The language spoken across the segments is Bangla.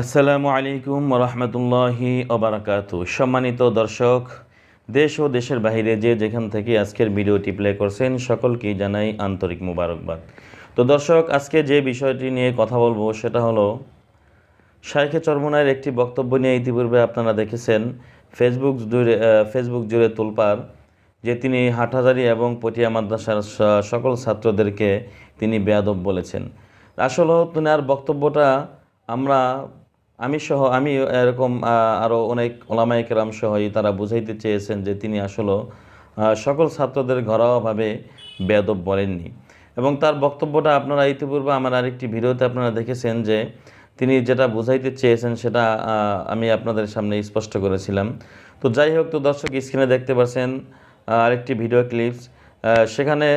আসসালামু আলাইকুম রহমতুল্লাহি অবরাকাত সম্মানিত দর্শক, দেশ ও দেশের বাইরে যে যেখান থেকে আজকের ভিডিওটি প্লে করছেন, সকলকে জানাই আন্তরিক মুবারকবাদ। তো দর্শক, আজকে যে বিষয়টি নিয়ে কথা বলব সেটা হলো, শাইখে চরমনায়ের একটি বক্তব্য নিয়ে ইতিপূর্বে আপনারা দেখেছেন ফেসবুক জুড়ে ফেসবুক জুড়ে তোলপার, যে তিনি হাটহাজারি এবং পটিয়া মাদ্রাসার সকল ছাত্রদেরকে তিনি বেয়াদব বলেছেন। আসলে তিনার বক্তব্যটা আমরা আমি সহ, আমি এরকম আরও অনেক ওলামাই কেরাম সহই তারা বুঝাইতে চেয়েছেন যে তিনি আসলে সকল ছাত্রদের ঘরোয়াভাবে বেয়াদব বলেননি। এবং তার বক্তব্যটা আপনারা ইতিপূর্বে আমার আরেকটি ভিডিওতে আপনারা দেখেছেন যে তিনি যেটা বুঝাইতে চেয়েছেন সেটা আমি আপনাদের সামনে স্পষ্ট করেছিলাম। তো যাই হোক, তো দর্শক স্ক্রিনে দেখতে পাচ্ছেন আরেকটি ভিডিও ক্লিপস সেখানে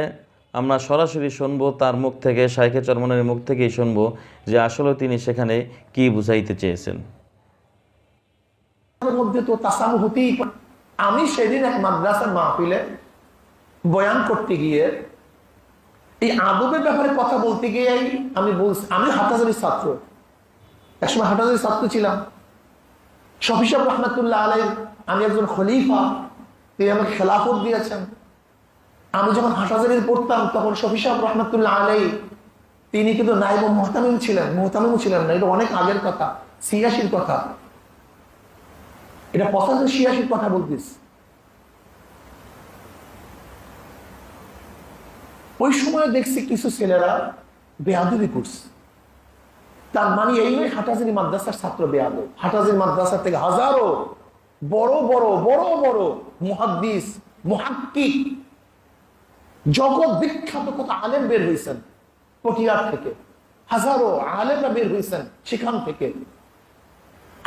আমরা সরাসরি শুনব তার মুখ থেকে, শাইখে চরমনের মুখ থেকেই শুনব যে আসলে তিনি সেখানে কি বুঝাইতে চেয়েছেন। মধ্যে তো আমি সেদিন এক মাদ্রাসার মাহফিলে বয়ান করতে গিয়ে, এই আদবের ব্যাপারে কথা বলতে গিয়ে আমি বলছি, আমি হাটাজারির ছাত্র। একসময় হাটাজারির ছাত্র ছিলাম। শফিসাব রহমতুল্লাহ আলাই আমি একজন খলিফা। তিনি আমাকে খেলাফত দিয়েছেন। আমি যখন হাটাজারির পড়তাম, তখন শফিসাব রহমতুল্লাহ আলাই তিনি কিন্তু নাইব মোহতামিম ছিলেন মোহতামিম ছিলেন না, এটা অনেক আগের কথা সিয়াসির কথা। এটা পঁচাশি ছিয়াশির কথা বলতিস ওই সময় দেখছি কিছু ছেলেরা বেয়াদবি করছে। তার মানে এই নয় হাটাজারি মাদ্রাসার ছাত্র বেয়াদ হাটাজারি মাদ্রাসা থেকে হাজারো বড় বড় বড় বড় মুহাদ্দিস, মুহাক্কিক জগৎ বিখ্যাত কত আলেম বের হয়েছেন পটিয়ার থেকে। হাজারো আলেমরা বের হয়েছেন সেখান থেকে।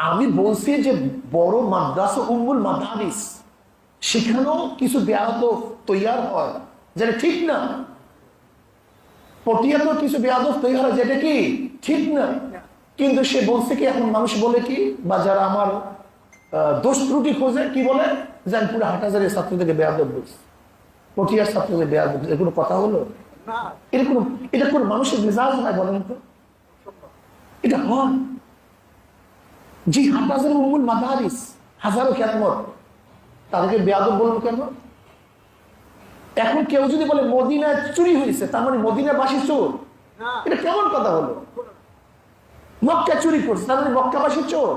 আমি বলছি যে বড় মাদ্রাসা উম্মুল মাদারিস, সেখানেও কিছু বেয়াদ তৈয়ার হয় যেটা ঠিক না। পটিয়াতেও কিছু বেয়াদব তৈরি হয় যেটা কি ঠিক না। কিন্তু সে বলছে কি, এখন মানুষ বলে কি, বা যারা আমার দোষ ত্রুটি খোঁজে, কি বলে? যে আমি পুরো হাটাজারের ছাত্রদেরকে বেয়াদব বলছি পটিয়ার এর কোনো কথা হলো? এটা কোন মানুষের মেজাজ হয় বলেন তো। এটা হয়। জি উমুল মাদারিস হাজারো তাদেরকে বেয়াদব কেন? এখন কেউ যদি বলে মদিনায় চুরি হয়েছে তার মানে মদিনাবাসী চোর। এটা কেমন কথা হলো? মক্কা চুরি করছে তার মানে মক্কাবাসী চোর।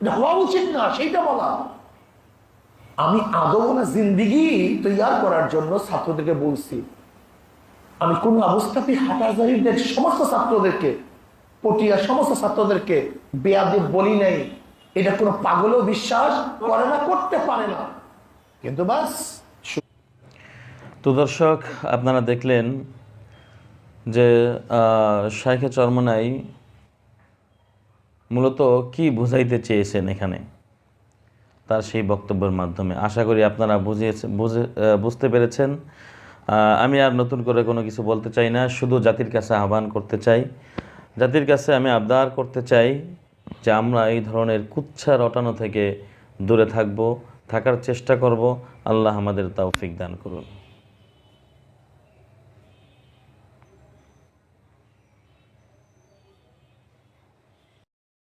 এটা হওয়া উচিত না সেইটা বলা। আমি আদবনা জিন্দিগি তৈয়ার করার জন্য ছাত্রদেরকে বলছি। আমি কোন অবস্থাতেই হাটাজারিদের সমস্ত ছাত্রদেরকে পটিয়ার সমস্ত ছাত্রদেরকে বেয়াদব বলি নাই। এটা কোনো পাগলও বিশ্বাস করে না, করতে পারে না। কিন্তু বাস তো দর্শক, আপনারা দেখলেন যে শাইখে চরমনাই মূলত কি বুঝাইতে চেয়েছেন এখানে? তার সেই বক্তব্যের মাধ্যমে। আশা করি আপনারা বুঝিয়েছে, বুঝে বুঝতে পেরেছেন। আমি আর নতুন করে কোনো কিছু বলতে চাই না, শুধু জাতির কাছে আহ্বান করতে চাই। জাতির কাছে আমি আবদার করতে চাই যে আমরা এই ধরনের কুচ্ছা রটানো থেকে দূরে থাকব, থাকার চেষ্টা করব। আল্লাহ আমাদের তৌফিক দান করুন।